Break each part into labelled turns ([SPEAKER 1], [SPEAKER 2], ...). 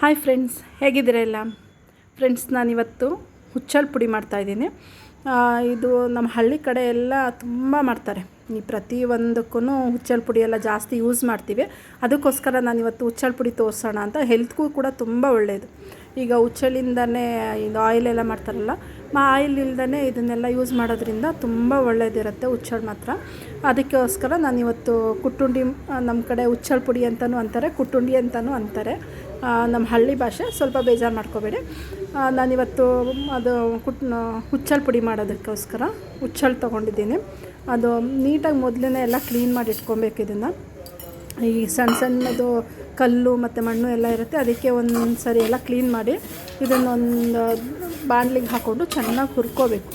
[SPEAKER 1] Hi friends ಹೇಗಿದ್ದೀರಾ ಎಲ್ಲ? Friends ನಾನಿವತ್ತು ಹುಚ್ಚಲ್ ಪುಡಿ ಮಾಡ್ತಾಯಿದ್ದೀನಿ ಇದು ನಮ್ಮ ಹಳ್ಳಿ ಕಡೆ ಎಲ್ಲ ತುಂಬ ಮಾಡ್ತಾರೆ. ಈ ಪ್ರತಿಯೊಂದಕ್ಕೂ ಹುಚ್ಚಲ್ ಪುಡಿ ಎಲ್ಲ ಜಾಸ್ತಿ ಯೂಸ್ ಮಾಡ್ತೀವಿ. ಅದಕ್ಕೋಸ್ಕರ ನಾನಿವತ್ತು ಹುಚ್ಚಲ್ ಪುಡಿ ತೋರಿಸೋಣ ಅಂತ ಹೆಲ್ತ್ಗೂ ಕೂಡ ತುಂಬ ಒಳ್ಳೆಯದು ಈಗ ಹುಚ್ಚಲಿಂದನೇ ಇದು ಆಯಿಲ್ ಎಲ್ಲ ಮಾಡ್ತಾರಲ್ಲ, ಆ ಆಯಿಲ್ ಇಲ್ದೇ ಇದನ್ನೆಲ್ಲ ಯೂಸ್ ಮಾಡೋದ್ರಿಂದ ತುಂಬ ಒಳ್ಳೆಯದಿರುತ್ತೆ ಹುಚ್ಚಳು ಮಾತ್ರ. ಅದಕ್ಕೋಸ್ಕರ ನಾನಿವತ್ತು ಕುಟ್ಟುಂಡಿ, ನಮ್ಮ ಕಡೆ ಹುಚ್ಚಳು ಪುಡಿ ಅಂತಲೂ ಅಂತಾರೆ, ಕುಟ್ಟುಂಡಿ ಅಂತಲೂ ಅಂತಾರೆ. ನಮ್ಮ ಹಳ್ಳಿ ಭಾಷೆ ಸ್ವಲ್ಪ ಬೇಜಾರು ಮಾಡ್ಕೋಬೇಡಿ. ನಾನಿವತ್ತು ಅದು ಕುಟ್ ಹುಚ್ಚಳು ಪುಡಿ ಮಾಡೋದಕ್ಕೋಸ್ಕರ ಹುಚ್ಚಲ್ ತೊಗೊಂಡಿದ್ದೀನಿ. ಅದು ನೀಟಾಗಿ ಮೊದಲೇ ಎಲ್ಲ ಕ್ಲೀನ್ ಮಾಡಿ ಇಟ್ಕೊಬೇಕು ಇದನ್ನು. ಈ ಸಣ್ಣ ಸಣ್ಣದು ಕಲ್ಲು ಮತ್ತು ಮಣ್ಣು ಎಲ್ಲ ಇರುತ್ತೆ, ಅದಕ್ಕೆ ಒಂದು ಸರಿ ಎಲ್ಲ ಕ್ಲೀನ್ ಮಾಡಿ ಇದನ್ನೊಂದು ಬಾಣಲಿಗೆ ಹಾಕ್ಕೊಂಡು ಚೆನ್ನಾಗಿ ಹುರ್ಕೋಬೇಕು.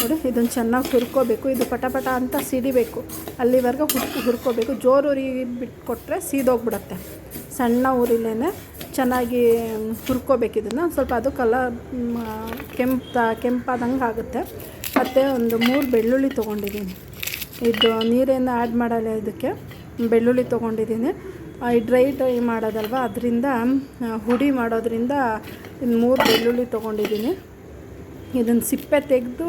[SPEAKER 1] ನೋಡಿ ಇದನ್ನು ಚೆನ್ನಾಗಿ ಹುರ್ಕೋಬೇಕು. ಇದು ಪಟ ಪಟ ಅಂತ ಸಿಡಿಬೇಕು. ಅಲ್ಲಿವರೆಗೂ ಹುರ್ ಹುರ್ಕೋಬೇಕು. ಜೋರು ಉರಿ ಬಿಟ್ಕೊಟ್ರೆ ಸೀದೋಗ್ಬಿಡತ್ತೆ. ಸಣ್ಣ ಉರಿಲೇ ಚೆನ್ನಾಗಿ ಹುರ್ಕೋಬೇಕು ಇದನ್ನು. ಸ್ವಲ್ಪ ಅದು ಕಲರ್ ಕೆಂಪ ಕೆಂಪಾದಂಗೆ ಆಗುತ್ತೆ. ಮತ್ತು ಒಂದು ಮೂರು ಬೆಳ್ಳುಳ್ಳಿ ತೊಗೊಂಡಿದ್ದೀನಿ ಇದು ನೀರೇನು ಆ್ಯಡ್ ಮಾಡಲ್ಲ ಇದಕ್ಕೆ. ಬೆಳ್ಳುಳ್ಳಿ ತೊಗೊಂಡಿದ್ದೀನಿ ಈ ಡ್ರೈ ಡ್ರೈ ಮಾಡೋದಲ್ವ? ಅದರಿಂದ ಹುಡಿ ಮಾಡೋದ್ರಿಂದ ಮೂರು ಬೆಳ್ಳುಳ್ಳಿ ತೊಗೊಂಡಿದ್ದೀನಿ ಇದನ್ನು ಸಿಪ್ಪೆ ತೆಗೆದು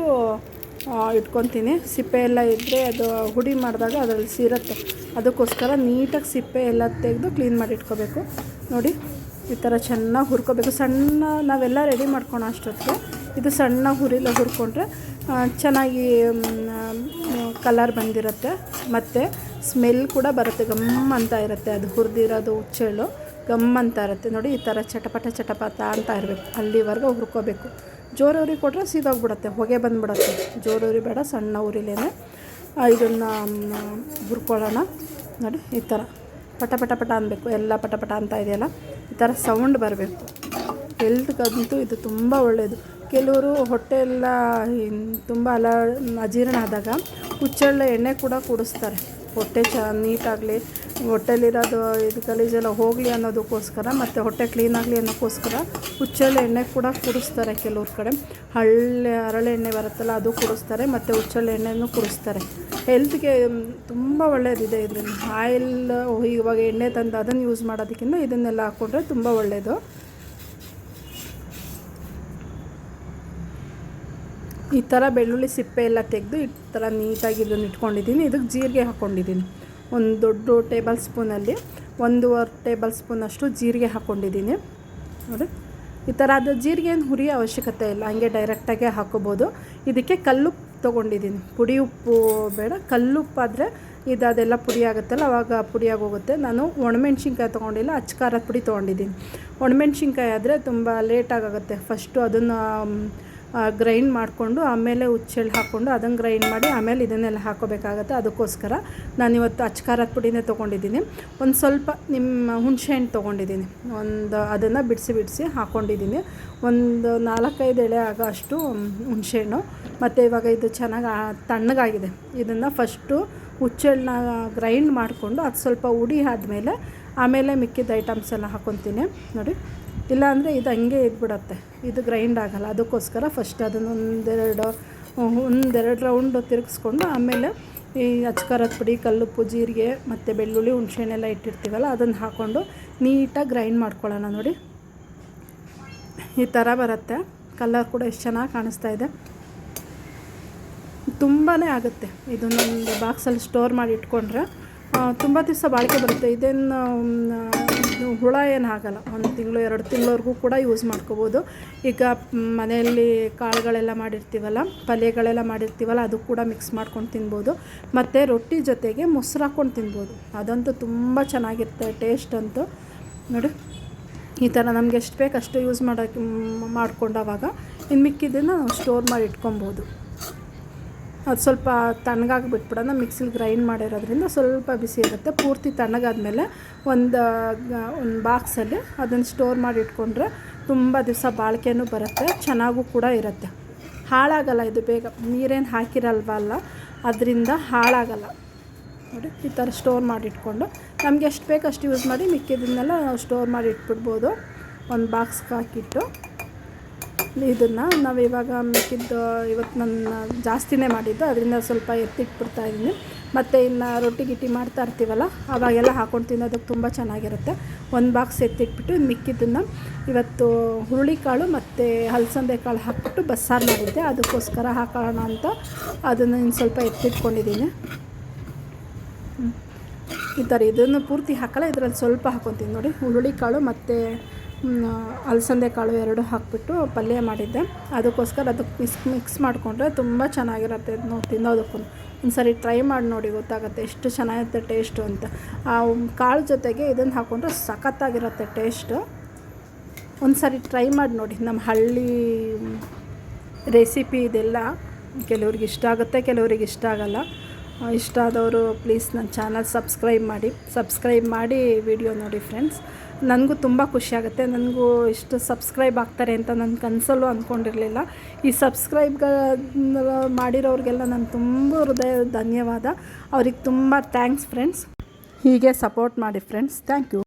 [SPEAKER 1] ಇಟ್ಕೊತೀನಿ. ಸಿಪ್ಪೆ ಎಲ್ಲ ಇದ್ದರೆ ಅದು ಹುಡಿ ಮಾಡಿದಾಗ ಅದರಲ್ಲಿ ಸೇರುತ್ತೆ. ಅದಕ್ಕೋಸ್ಕರ ನೀಟಾಗಿ ಸಿಪ್ಪೆ ಎಲ್ಲ ತೆಗೆದು ಕ್ಲೀನ್ ಮಾಡಿ ಇಟ್ಕೋಬೇಕು. ನೋಡಿ, ಈ ಥರ ಚೆನ್ನಾಗಿ ಹುರ್ಕೋಬೇಕು. ಸಣ್ಣ, ನಾವೆಲ್ಲ ರೆಡಿ ಮಾಡ್ಕೊಳೋ ಅಷ್ಟೊತ್ತಿಗೆ. ಇದು ಸಣ್ಣ ಹುರಿಲ ಹುರ್ಕೊಂಡ್ರೆ ಚೆನ್ನಾಗಿ ಕಲರ್ ಬಂದಿರುತ್ತೆ. ಮತ್ತು ಸ್ಮೆಲ್ ಕೂಡ ಬರುತ್ತೆ. ಗಮ್ ಅಂತ ಇರುತ್ತೆ. ಅದು ಹುರಿದಿರೋದು ಹುಚ್ಚೆಳ್ಳು. ಗಮ್ ಅಂತ ಇರುತ್ತೆ. ನೋಡಿ, ಈ ಥರ ಚಟಪಟ ಚಟಪಟ ಅಂತ ಇರಬೇಕು. ಅಲ್ಲಿವರೆಗೂ ಹುರ್ಕೋಬೇಕು. ಜೋರು ಉರಿ ಕೊಟ್ಟರೆ ಸೀದೋಗ್ಬಿಡತ್ತೆ ಹೊಗೆ ಬಂದುಬಿಡುತ್ತೆ. ಉರಿ ಬೇಡ, ಸಣ್ಣ ಉರಿಲೇ ಇದನ್ನು ಹುರ್ಕೊಳ್ಳೋಣ. ನೋಡಿ, ಈ ಥರ. ಪಟ ಪಟ ಪಟ ಅನ್ನಬೇಕು ಎಲ್ಲ ಪಟ ಪಟ ಅಂತ ಇದೆಯಲ್ಲ, ಈ ಥರ ಸೌಂಡ್ ಬರಬೇಕು. ಹೆಲ್ತ್ಗಂತೂ ಇದು ತುಂಬ ಒಳ್ಳೆಯದು ಕೆಲವರು ಹೊಟ್ಟೆ ಎಲ್ಲ ತುಂಬ ಅಲ ಅಜೀರ್ಣ ಆದಾಗ ಹುಚ್ಚಳ್ಳ ಎಣ್ಣೆ ಕೂಡ ಕುಡಿಸ್ತಾರೆ. ಹೊಟ್ಟೆ ಚ ನೀಟಾಗಲಿ, ಹೊಟ್ಟೆಲಿರೋದು ಇದು ಗಲೀಜೆಲ್ಲ ಹೋಗಲಿ ಅನ್ನೋದಕ್ಕೋಸ್ಕರ ಮತ್ತು ಹೊಟ್ಟೆ ಕ್ಲೀನ್ ಆಗಲಿ ಅನ್ನೋಕ್ಕೋಸ್ಕರ ಹುಚ್ಚೆಳ್ಳು ಎಣ್ಣೆ ಕೂಡ ಕುಡಿಸ್ತಾರೆ ಕೆಲವ್ರ ಕಡೆ. ಹಳ್ಳೆ ಹರಳೆಣ್ಣೆ ಬರುತ್ತಲ್ಲ ಅದು ಕುಡಿಸ್ತಾರೆ, ಮತ್ತು ಹುಚ್ಚೆಳ್ಳು ಎಣ್ಣೆನೂ ಕುಡಿಸ್ತಾರೆ. ಹೆಲ್ತ್ಗೆ ತುಂಬ ಒಳ್ಳೆಯದಿದೆ ಇದರಿಂದ ಆಯಿಲ್, ಇವಾಗ ಎಣ್ಣೆ ತಂದು ಅದನ್ನು ಯೂಸ್ ಮಾಡೋದಕ್ಕಿಂತ ಇದನ್ನೆಲ್ಲ ಹಾಕ್ಕೊಂಡ್ರೆ ತುಂಬ ಒಳ್ಳೆಯದು ಈ ಥರ ಬೆಳ್ಳುಳ್ಳಿ ಸಿಪ್ಪೆ ಎಲ್ಲ ತೆಗೆದು ಈ ಥರ ನೀಟಾಗಿ ಇದನ್ನು ಇಟ್ಕೊಂಡಿದ್ದೀನಿ. ಇದಕ್ಕೆ ಜೀರಿಗೆ ಹಾಕ್ಕೊಂಡಿದ್ದೀನಿ. ಒಂದು ದೊಡ್ಡ ಟೇಬಲ್ ಸ್ಪೂನಲ್ಲಿ ಒಂದೂವರೆ ಟೇಬಲ್ ಸ್ಪೂನಷ್ಟು ಜೀರಿಗೆ ಹಾಕ್ಕೊಂಡಿದ್ದೀನಿ. ನೋಡಿ, ಈ ಥರ ಅದು ಜೀರಿಗೆ ಏನು ಹುರಿಯೋ ಅವಶ್ಯಕತೆ ಇಲ್ಲ. ಹಂಗೆ ಡೈರೆಕ್ಟಾಗೆ ಹಾಕೋಬೋದು. ಇದಕ್ಕೆ ಕಲ್ಲುಪ್ಪು ತೊಗೊಂಡಿದ್ದೀನಿ. ಪುಡಿ ಉಪ್ಪು ಬೇಡ. ಕಲ್ಲುಪ್ಪಾದರೆ ಇದು ಅದೆಲ್ಲ ಪುಡಿ ಆಗುತ್ತಲ್ಲ, ಅವಾಗ ಪುಡಿಯಾಗಿ ಹೋಗುತ್ತೆ ನಾನು ಒಣಮೆಣ್ಸಿನ್ಕಾಯಿ ತೊಗೊಂಡಿಲ್ಲ ಅಚ್ಕಾರದ ಪುಡಿ ತೊಗೊಂಡಿದ್ದೀನಿ. ಒಣಮೆಣ್ಸಿನ್ಕಾಯಿ ಆದರೆ ತುಂಬ ಲೇಟಾಗುತ್ತೆ ಫಸ್ಟು ಅದನ್ನು ಗ್ರೈಂಡ್ ಮಾಡಿಕೊಂಡು ಆಮೇಲೆ ಹುಚ್ಚೆಳ್ಳು ಹಾಕ್ಕೊಂಡು ಅದನ್ನು ಗ್ರೈಂಡ್ ಮಾಡಿ ಆಮೇಲೆ ಇದನ್ನೆಲ್ಲ ಹಾಕೋಬೇಕಾಗತ್ತೆ ಅದಕ್ಕೋಸ್ಕರ ನಾನಿವತ್ತು ಅಚ್ಕಾರದ ಪುಡಿನೇ ತೊಗೊಂಡಿದ್ದೀನಿ. ಒಂದು ಸ್ವಲ್ಪ ನಿಮ್ಮ ಹುಣಸೆಹಣ್ಣು ತೊಗೊಂಡಿದ್ದೀನಿ. ಒಂದು ಅದನ್ನು ಬಿಡಿಸಿ ಬಿಡಿಸಿ ಹಾಕ್ಕೊಂಡಿದ್ದೀನಿ ಒಂದು ನಾಲ್ಕೈದು ಎಳೆ ಆಗೋ ಅಷ್ಟು ಹುಣಸೆಹಣ್ಣು ಮತ್ತು ಇವಾಗ ಇದು ಚೆನ್ನಾಗಿ ತಣ್ಣಗಾಗಿದೆ. ಇದನ್ನು ಫಸ್ಟು ಹುಚ್ಚೆಳ್ಳನ್ನ ಗ್ರೈಂಡ್ ಮಾಡಿಕೊಂಡು ಅದು ಸ್ವಲ್ಪ ಉಡಿ ಆದಮೇಲೆ ಆಮೇಲೆ ಮಿಕ್ಕಿದ ಐಟಮ್ಸ್ ಎಲ್ಲ ಹಾಕ್ಕೊತೀನಿ ನೋಡಿ. ಇಲ್ಲಾಂದರೆ ಇದು ಹಂಗೆ ಇದ್ಬಿಡತ್ತೆ. ಇದು ಗ್ರೈಂಡ್ ಆಗಲ್ಲ. ಅದಕ್ಕೋಸ್ಕರ ಫಸ್ಟ್ ಅದನ್ನು ಒಂದೆರಡು ಒಂದೆರಡು ರೌಂಡು ತಿರುಗಿಸ್ಕೊಂಡು ಆಮೇಲೆ ಈ ಅಚ್ಕಾರದ ಪುಡಿ, ಕಲ್ಲುಪ್ಪು, ಜೀರಿಗೆ ಮತ್ತು ಬೆಳ್ಳುಳ್ಳಿ, ಹುಣಸೆಹಣ್ಣೆಲ್ಲ ಇಟ್ಟಿರ್ತೀವಲ್ಲ, ಅದನ್ನು ಹಾಕ್ಕೊಂಡು ನೀಟಾಗಿ ಗ್ರೈಂಡ್ ಮಾಡ್ಕೊಳ್ಳೋಣ ನೋಡಿ. ಈ ಥರ ಬರುತ್ತೆ. ಕಲರ್ ಕೂಡ ಎಷ್ಟು ಚೆನ್ನಾಗಿ ಕಾಣಿಸ್ತಾ ಇದೆ. ತುಂಬಾ ಆಗುತ್ತೆ. ಇದು ನಮ್ಮದು ಬಾಕ್ಸಲ್ಲಿ ಸ್ಟೋರ್ ಮಾಡಿ ಇಟ್ಕೊಂಡ್ರೆ. ತುಂಬ ದಿವಸ ಬಾಳಿಕೆ ಬರುತ್ತೆ. ಇದೇನು ಇದು ಹುಳ ಏನು ಆಗಲ್ಲ ಒಂದು ತಿಂಗಳು, ಎರಡು ತಿಂಗಳವರೆಗೂ ಕೂಡ ಯೂಸ್ ಮಾಡ್ಕೋಬೋದು. ಈಗ ಮನೆಯಲ್ಲಿ ಕಾಳುಗಳೆಲ್ಲ ಮಾಡಿರ್ತೀವಲ್ಲ, ಪಲ್ಯಗಳೆಲ್ಲ ಮಾಡಿರ್ತೀವಲ್ಲ, ಅದು ಕೂಡ ಮಿಕ್ಸ್ ಮಾಡ್ಕೊಂಡು ತಿನ್ಬೋದು. ಮತ್ತು ರೊಟ್ಟಿ ಜೊತೆಗೆ ಮೊಸರು ಹಾಕ್ಕೊಂಡು ತಿನ್ಬೋದು. ಅದಂತೂ ತುಂಬ ಚೆನ್ನಾಗಿರುತ್ತೆ ಟೇಸ್ಟ್ ಅಂತೂ. ನೋಡಿ, ಈ ಥರ ನಮ್ಗೆ ಎಷ್ಟು ಬೇಕು ಅಷ್ಟು ಯೂಸ್ ಮಾಡೋಕ್ಕೆ ಮಾಡ್ಕೊಂಡವಾಗ ಇನ್ನು ಮಿಕ್ಕಿದ್ದನ್ನು ಸ್ಟೋರ್ ಮಾಡಿ ಇಟ್ಕೊಬೋದು. ಅದು ಸ್ವಲ್ಪ ತಣ್ಣಗಾಗಿ ಬಿಟ್ಬಿಡೋಣ ಮಿಕ್ಸಿಲಿ ಗ್ರೈಂಡ್ ಮಾಡಿರೋದ್ರಿಂದ ಸ್ವಲ್ಪ ಬಿಸಿ ಇರುತ್ತೆ. ಪೂರ್ತಿ ತಣ್ಣಗಾದ್ಮೇಲೆ ಒಂದು ಒಂದು ಬಾಕ್ಸಲ್ಲಿ ಅದನ್ನು ಸ್ಟೋರ್ ಮಾಡಿ ಇಟ್ಕೊಂಡ್ರೆ ತುಂಬ ದಿವಸ ಬಾಳಿಕೆನೂ ಬರುತ್ತೆ, ಚೆನ್ನಾಗೂ ಕೂಡ ಇರುತ್ತೆ. ಹಾಳಾಗಲ್ಲ ಇದು ಬೇಗ. ನೀರೇನು ಹಾಕಿರಲ್ವಲ್ಲ ಅದರಿಂದ ಹಾಳಾಗಲ್ಲ. ನೋಡಿ, ಈ ಥರ ಸ್ಟೋರ್ ಮಾಡಿ ಇಟ್ಕೊಂಡು, ನಮ್ಗೆ ಎಷ್ಟು ಬೇಕು ಅಷ್ಟು ಯೂಸ್ ಮಾಡಿ ಮಿಕ್ಕಿದ್ದನ್ನೆಲ್ಲ ನಾವು ಸ್ಟೋರ್ ಮಾಡಿ ಇಟ್ಬಿಡ್ಬೋದು. ಒಂದು ಬಾಕ್ಸ್ಗೆ ಹಾಕಿಟ್ಟು. ಇದನ್ನು ನಾವು ಇವಾಗ ಮಿಕ್ಕಿದ್ದು ಇವತ್ತು ನನ್ನ ಜಾಸ್ತಿನೇ ಮಾಡಿದ್ದು, ಅದರಿಂದ ಸ್ವಲ್ಪ ಎತ್ತಿಟ್ಬಿಡ್ತಾ ಇದ್ದೀನಿ ಮತ್ತು ಇನ್ನು ರೊಟ್ಟಿ ಗಿಟ್ಟಿ ಮಾಡ್ತಾ ಇರ್ತೀವಲ್ಲ, ಅವಾಗೆಲ್ಲ ಹಾಕೊಂಡು ತಿನ್ನೋದಕ್ಕೆ ತುಂಬ ಚೆನ್ನಾಗಿರುತ್ತೆ. ಒಂದು ಬಾಕ್ಸ್ ಎತ್ತಿಟ್ಬಿಟ್ಟು ಮಿಕ್ಕಿದ್ದನ್ನು ಇವತ್ತು ಹುರುಳಿಕಾಳು ಮತ್ತು ಹಲಸಂದೆ ಕಾಳು ಹಾಕ್ಬಿಟ್ಟು ಬಸ್ಸಾರು ಮಾಡಿದ್ದೆ. ಅದಕ್ಕೋಸ್ಕರ ಹಾಕೋಣ ಅಂತ ಅದನ್ನು ಇನ್ನು ಸ್ವಲ್ಪ ಎತ್ತಿಟ್ಕೊಂಡಿದ್ದೀನಿ. ಈ ಥರ ಇದನ್ನು ಪೂರ್ತಿ ಹಾಕಲ್ಲ, ಇದರಲ್ಲಿ ಸ್ವಲ್ಪ ಹಾಕೊತೀನಿ ನೋಡಿ. ಹುರುಳಿಕಾಳು ಮತ್ತು ಅಲಸಂದೆ ಕಾಳು ಎರಡು ಹಾಕ್ಬಿಟ್ಟು ಪಲ್ಯ ಮಾಡಿದ್ದೆ. ಅದಕ್ಕೋಸ್ಕರ ಅದಕ್ಕೆ ಮಿಕ್ಸ್ ಮಿಕ್ಸ್ ಮಾಡಿಕೊಂಡ್ರೆ ತುಂಬ ಚೆನ್ನಾಗಿರುತ್ತೆ ಅದನ್ನು ತಿನ್ನೋದಕ್ಕೂ. ಒಂದು ಸರಿ ಟ್ರೈ ಮಾಡಿ ನೋಡಿ, ಗೊತ್ತಾಗುತ್ತೆ ಎಷ್ಟು ಚೆನ್ನಾಗಿರುತ್ತೆ ಟೇಸ್ಟು ಅಂತ. ಆ ಕಾಳು ಜೊತೆಗೆ ಇದನ್ನು ಹಾಕ್ಕೊಂಡ್ರೆ ಸಖತ್ತಾಗಿರುತ್ತೆ ಟೇಸ್ಟು ಒಂದು ಸರಿ ಟ್ರೈ ಮಾಡಿ ನೋಡಿ, ನಮ್ಮ ಹಳ್ಳಿ ರೆಸಿಪಿ ಇದೆಲ್ಲ. ಕೆಲವ್ರಿಗೆ ಇಷ್ಟ ಆಗುತ್ತೆ, ಕೆಲವ್ರಿಗೆ ಇಷ್ಟ ಆಗಲ್ಲ. ಇಷ್ಟ ಆದವರು ಪ್ಲೀಸ್ ನನ್ನ ಚಾನಲ್ ಸಬ್ಸ್ಕ್ರೈಬ್ ಮಾಡಿ. ಸಬ್ಸ್ಕ್ರೈಬ್ ಮಾಡಿ ವಿಡಿಯೋ ನೋಡಿ ಫ್ರೆಂಡ್ಸ್ ನನಗೂ ತುಂಬ ಖುಷಿಯಾಗುತ್ತೆ ನನಗೂ ಇಷ್ಟು ಸಬ್ಸ್ಕ್ರೈಬ್ ಆಗ್ತಾರೆ ಅಂತ ನನ್ನ ಕನಸಲ್ಲೂ ಅಂದ್ಕೊಂಡಿರಲಿಲ್ಲ ಈ ಸಬ್ಸ್ಕ್ರೈಬ್ಗ ಮಾಡಿರೋರಿಗೆಲ್ಲ ನಾನು ತುಂಬ ಹೃದಯ, ಧನ್ಯವಾದ. ಅವ್ರಿಗೆ ತುಂಬ ಥ್ಯಾಂಕ್ಸ್ ಫ್ರೆಂಡ್ಸ್ ಹೀಗೆ ಸಪೋರ್ಟ್ ಮಾಡಿ ಫ್ರೆಂಡ್ಸ್ ಥ್ಯಾಂಕ್ ಯು